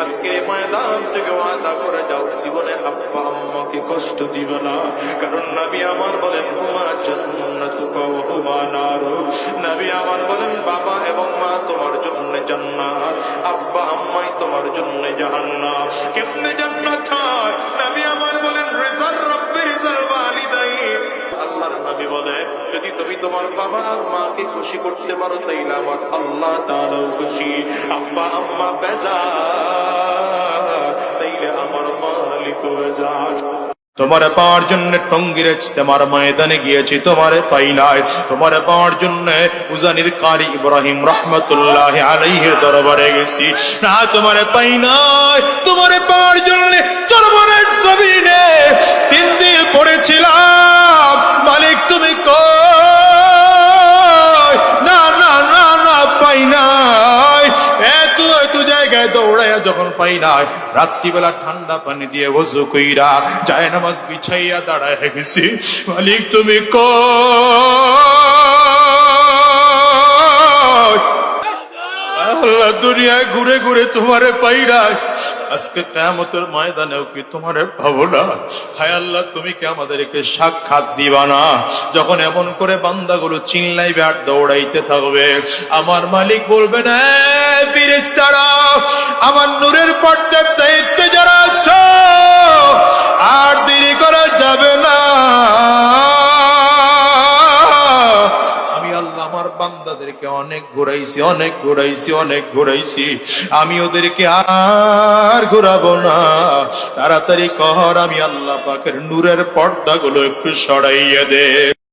আজকে ময়দান থেকে ওয়াদা করে যাও, জীবনে আব্বা আম্মাকে কষ্ট দিবে না। কারণ নবী আমার বলেন, হুমা জান্নাতুকা ওয়া হুমা নার। নবী আমার বলেন, বাবা এবং মা তোমার জন্য জান্নাত, আব্বা আম্মাই তোমার জন্য জাহান্নাম। কেমনে জান্নাত হয়? নবী আমার বলেন রিজাল রব্বি রিজাল ওয়ালিদাইন। আল্লাহর নবী বলে, যদি তুমি তোমার বাবা আর মাকে খুশি করতে পারো, তাইলে আমার আল্লাহ তাআলাও খুশি। আব্বা আম্মা বেজার। তোমারে পাওয়ার জন্য টঙ্গির তোমার ময়দানে গিয়েছি, তোমারে পাই নাই। তোমারে পাওয়ার জন্য উজানির কারি ইব্রাহিম রহমতুল্লাহ আলাইহির দরবারে গেছি। না, তোমারে পাই নাই। যখন পাই নাই, রাত্রিবেলা ঠান্ডা পানি দিয়ে বসু কইরা যায় নামাজ বিছাইয়া দাঁড়ায় গেছি। মালিক, তুমি আল্লাহ, দুনিয়ায় ঘুরে ঘুরে তোমারে পাই আজকে কেমতের ময়দানেও কি তোমারে পাবো না? হায় আল্লাহ, তুমি কি আমাদেরকে সাক্ষাৎ দিবা না? যখন এমন করে বান্দাগুলো চিল্লাইবে আর দৌড়াইতে থাকবে, আমার মালিক বলবে, না আমার নূরের পর্দার দায়িত্বে যারা আছো আর দেরি করা যাবে না। আমি আল্লাহ আমার বান্দাদেরকে অনেক ঘুরাইছি অনেক ঘুরাইছি অনেক ঘুরাইছি। আমি ওদেরকে আর ঘুরাবো না। তাড়াতাড়ি কহর আমি আল্লাহ পাকের নূরের পর্দাগুলো একটু সরাইয়ে দে।